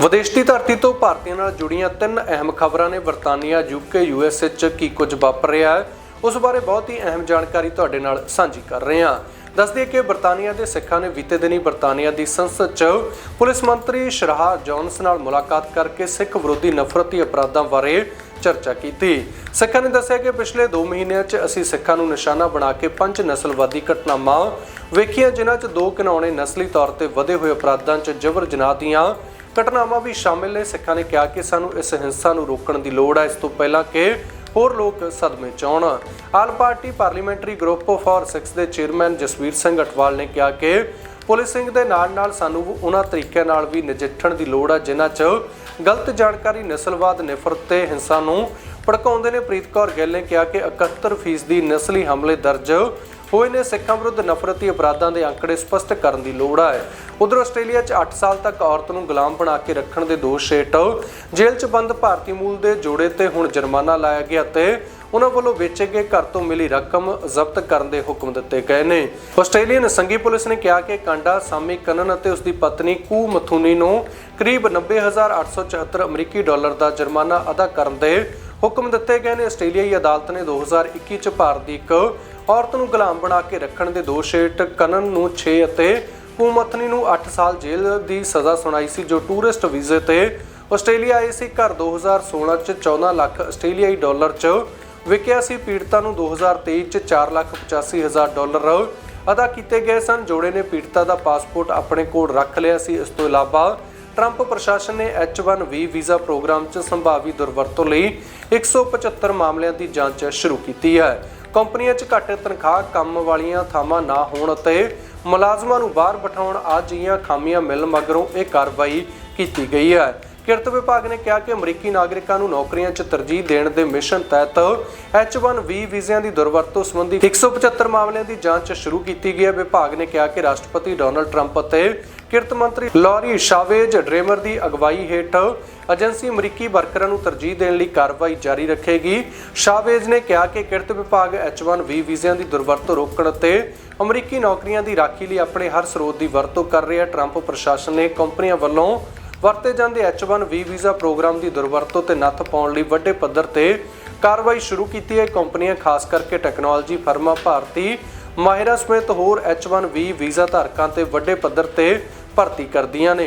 ਵਿਦੇਸ਼ ਦੀ ਧਰਤੀ ਤੋਂ ਭਾਰਤੀਆਂ ਨਾਲ ਜੁੜੀਆਂ ਤਿੰਨ ਅਹਿਮ ਖਬਰਾਂ ਨੇ ਬਰਤਾਨੀਆ, ਯੂਕੇ ਯੂਐਸ 'ਚ ਕੀ ਕੁਝ ਵਾਪਰ ਰਿਹਾ ਹੈ। ਉਸ ਬਾਰੇ ਬਹੁਤ ਹੀ ਅਹਿਮ ਜਾਣਕਾਰੀ ਤੁਹਾਡੇ ਨਾਲ ਸਾਂਝੀ ਕਰ ਰਹੇ ਹਾਂ। ਦੱਸ ਕਿ ਬਰਤਾਨੀਆ ਦੇ ਸਿੱਖਾਂ ਨੇ ਬੀਤੇ ਦਿਨੀ ਬਰਤਾਨੀਆ ਦੀ ਸੰਸਦ 'ਚ ਪੁਲਿਸ ਮੰਤਰੀ ਸ਼ਰਾਹ ਜੌਨਸ ਨਾਲ ਮੁਲਾਕਾਤ ਕਰਕੇ ਸਿੱਖ ਵਿਰੋਧੀ ਨਫ਼ਰਤੀ ਅਪਰਾਧਾਂ ਬਾਰੇ ਚਰਚਾ ਕੀਤੀ। ਸਿੱਖਾਂ ਨੇ ਦੱਸਿਆ ਕਿ ਪਿਛਲੇ 2 ਮਹੀਨਿਆਂ 'ਚ ਅਸੀਂ ਸਿੱਖਾਂ ਨੂੰ ਨਿਸ਼ਾਨਾ ਬਣਾ ਕੇ ਪੰਜ ਨਸਲਵਾਦੀ ਘਟਨਾਵਾਂ ਵੇਖੀਆਂ, ਜਿਨ੍ਹਾਂ 'ਚ ਦੋ ਘਿਨਾਉਣੇ ਨਸਲੀ ਤੌਰ ਤੇ ਵਧੇ ਹੋਏ ਅਪਰਾਧਾਂ 'ਚ ਜਬਰ ਜਨਾਹ ਦੀਆਂ ਘਟਨਾਵਾਂ ਵੀ ਸ਼ਾਮਿਲ ਨੇ। ਸਿੱਖਾਂ ਨੇ ਕਿਹਾ ਕਿ ਸਾਨੂੰ ਇਸ ਹਿੰਸਾ ਨੂੰ ਰੋਕਣ ਦੀ ਲੋੜ ਹੈ ਇਸ ਤੋਂ ਪਹਿਲਾਂ ਕਿ ਹੋਰ ਲੋਕ ਸਦਮੇ ਚ ਆਉਣ। All party parliamentary group for Sikhs ਦੇ ਚੇਅਰਮੈਨ ਜਸਵੀਰ ਸਿੰਘ ਅਟਵਾਲ ਨੇ ਕਿਹਾ ਕਿ ਪੁਲਿਸਿੰਗ ਦੇ ਨਾਲ ਨਾਲ ਸਾਨੂੰ ਉਹਨਾਂ ਤਰੀਕਿਆਂ ਨਾਲ ਵੀ ਨਜਿੱਠਣ ਦੀ ਲੋੜ ਹੈ ਜਿਨ੍ਹਾਂ 'ਚ ਗਲਤ ਜਾਣਕਾਰੀ, ਨਸਲਵਾਦ, ਨਿਫਰਤ ਤੇ ਹਿੰਸਾ ਨੂੰ ਭੜਕਾਉਂਦੇ ਨੇ। ਪ੍ਰੀਤ ਕੌਰ ਗਿੱਲ ਨੇ ਕਿਹਾ ਕਿ 71% ਦੀ ਨਸਲੀ ਹਮਲੇ ਦਰਜ ਹੋਏ ਨੇ ਸਿੱਖਾਂ ਵਿਰੁੱਧ ਨਫ਼ਰਤੀ ਅਪਰਾਧਾਂ ਦੇ ਅੰਕੜੇ ਸਪਸ਼ਟ ਕਰਨ ਦੀ ਲੋੜ ਹੈ ਉਧਰ ਆਸਟ੍ਰੇਲੀਆ 'ਚ 8 ਸਾਲ ਤੱਕ ਔਰਤ ਨੂੰ ਗੁਲਾਮ ਬਣਾ ਕੇ ਰੱਖਣ ਦੇ ਦੋਸ਼ ਹੇਠ ਜੇਲ੍ਹ 'ਚ ਬੰਦ ਭਾਰਤੀ ਮੂਲ ਦੇ ਜੋੜੇ ਤੇ ਹੁਣ ਜੁਰਮਾਨਾ ਲਾਇਆ ਗਿਆ ਤੇ ਉਹਨਾਂ ਵੱਲੋਂ ਵੇਚੇ ਗਏ ਘਰ ਤੋਂ ਮਿਲੀ ਰਕਮ ਜ਼ਬਤ ਕਰਨ ਦੇ ਹੁਕਮ ਦਿੱਤੇ ਗਏ ਨੇ। ਆਸਟ੍ਰੇਲੀਅਨ ਸੰਘੀ ਪੁਲਿਸ ਨੇ ਕਿਹਾ ਕਿ ਕਾਂਡਾ, ਸਾਮੀ ਕੰਨਨ ਅਤੇ ਉਸ ਦੀ ਪਤਨੀ ਕੂ ਮਥੂਨੀ ਨੂੰ ਕਰੀਬ 90874 ਅਮਰੀਕੀ ਡਾਲਰ ਦਾ ਜੁਰਮਾਨਾ ਅਦਾ ਕਰਨ ਦੇ ਹੁਕਮ ਦਿੱਤੇ ਗਏ ਨੇ। ਆਸਟ੍ਰੇਲੀਆਈ ਅਦਾਲਤ ਨੇ 2021 ਚ ਭਾਰਤ ਦੀ ਇੱਕ ਔਰਤ ਨੂੰ ਗੁਲਾਮ ਬਣਾ ਕੇ ਰੱਖਣ ਦੇ ਦੋਸ਼ ਹੇਠ ਕਨਨ ਨੂੰ 6 ਅਤੇ ਕੁਮਥਨੀ ਨੂੰ 8 ਸਾਲ ਜੇਲ੍ਹ ਦੀ ਸਜ਼ਾ ਸੁਣਾਈ ਸੀ, ਜੋ ਟੂਰਿਸਟ ਵੀਜ਼ੇ ਤੇ ਆਸਟ੍ਰੇਲੀਆ ਆਏ ਸੀ। ਘਰ 2016 ਚ 14 ਲੱਖ ਆਸਟ੍ਰੇਲੀਆਈ ਡਾਲਰ ਚ ਵਿਕਿਆ ਸੀ। ਪੀੜਤਾ ਨੂੰ 2023 ਚ 4 ਲੱਖ 85 ਹਜ਼ਾਰ ਡਾਲਰ ਅਦਾ ਕੀਤੇ ਗਏ ਸਨ। ਜੋੜੇ ਨੇ ਪੀੜਤਾ ਦਾ ਪਾਸਪੋਰਟ ਆਪਣੇ ਕੋਲ ਰੱਖ ਲਿਆ ਸੀ। ਇਸ ਤੋਂ ਇਲਾਵਾ ਟਰੰਪ ਪ੍ਰਸ਼ਾਸਨ ਨੇ H1B ਵੀਜ਼ਾ ਪ੍ਰੋਗਰਾਮ 'ਚ ਸੰਭਾਵੀ ਦੁਰਵਰਤੋਂ ਲਈ 175 ਮਾਮਲਿਆਂ ਦੀ ਜਾਂਚ ਸ਼ੁਰੂ ਕੀਤੀ ਹੈ। ਕੰਪਨੀਆਂ 'ਚ ਘੱਟ ਤਨਖਾਹ ਕੰਮ ਵਾਲੀਆਂ ਥਾਵਾਂ ਨਾ ਹੋਣ ਅਤੇ ਮੁਲਾਜ਼ਮਾਂ ਨੂੰ ਬਾਹਰ ਬਿਠਾਉਣ ਆ ਖਾਮੀਆਂ ਮਿਲਣ ਮਗਰੋਂ ਇਹ ਕਾਰਵਾਈ ਕੀਤੀ ਗਈ ਹੈ। ਕਿਰਤ ਵਿਭਾਗ ਨੇ ਕਿਹਾ ਕਿ ਅਮਰੀਕੀ ਨਾਗਰਿਕਾਂ ਨੂੰ ਨੌਕਰੀਆਂ 'ਚ ਤਰਜੀਹ ਦੇਣ ਦੇ ਮਿਸ਼ਨ ਤਹਿਤ H1B ਵੀਜ਼ਿਆਂ ਦੀ ਦੁਰਵਰਤੋਂ ਸੰਬੰਧੀ 175 ਮਾਮਲਿਆਂ ਦੀ ਜਾਂਚ ਸ਼ੁਰੂ ਕੀਤੀ ਗਈ ਹੈ। ਵਿਭਾਗ ਨੇ ਕਿਹਾ ਕਿ ਰਾਸ਼ਟਰਪਤੀ ਡੋਨਲਡ ਟਰੰਪ ਅਤੇ ਕਿਰਤ ਮੰਤਰੀ ਲੌਰੀ ਸ਼ਾਵੇਜ ਡਰੇਮਰ ਦੀ ਅਗਵਾਈ ਹੇਠ ਏਜੰਸੀ ਅਮਰੀਕੀ ਵਰਕਰਾਂ ਨੂੰ ਤਰਜੀਹ ਦੇਣ ਲਈ ਕਾਰਵਾਈ ਜਾਰੀ ਰੱਖੇਗੀ। ਸ਼ਾਵੇਜ ਨੇ ਕਿਹਾ ਕਿ ਕਿਰਤ ਵਿਭਾਗ H1B ਵੀਜ਼ਿਆਂ ਦੀ ਦੁਰਵਰਤੋਂ ਰੋਕਣ ਅਤੇ ਅਮਰੀਕੀ ਨੌਕਰੀਆਂ ਦੀ ਰਾਖੀ ਲਈ ਆਪਣੇ ਹਰ ਸਰੋਤ ਦੀ ਵਰਤੋਂ ਕਰ ਰਿਹਾ ਟਰੰਪ ਪ੍ਰਸ਼ਾਸਨ ਨੇ ਕੰਪਨੀਆਂ ਵੱਲੋਂ ਵਰਤੇ ਜਾਂਦੇ H1B ਵੀਜ਼ਾ ਪ੍ਰੋਗਰਾਮ ਦੀ ਦੁਰਵਰਤੋਂ ਤੇ ਨੱਥ ਪਾਉਣ ਲਈ ਵੱਡੇ ਪੱਧਰ ਤੇ ਕਾਰਵਾਈ ਸ਼ੁਰੂ ਕੀਤੀ ਹੈ। ਕੰਪਨੀਆਂ, ਖਾਸ ਕਰਕੇ ਟੈਕਨੋਲੋਜੀ ਫਰਮਾਂ ਭਾਰਤੀ ਮਾਹਿਰਾਂ ਸਮੇਤ ਹੋਰ H1B ਵੀਜ਼ਾ ਧਾਰਕਾਂ ਤੇ ਵੱਡੇ ਪੱਧਰ ਤੇ ਭਰਤੀ ਕਰਦੀਆਂ ਨੇ।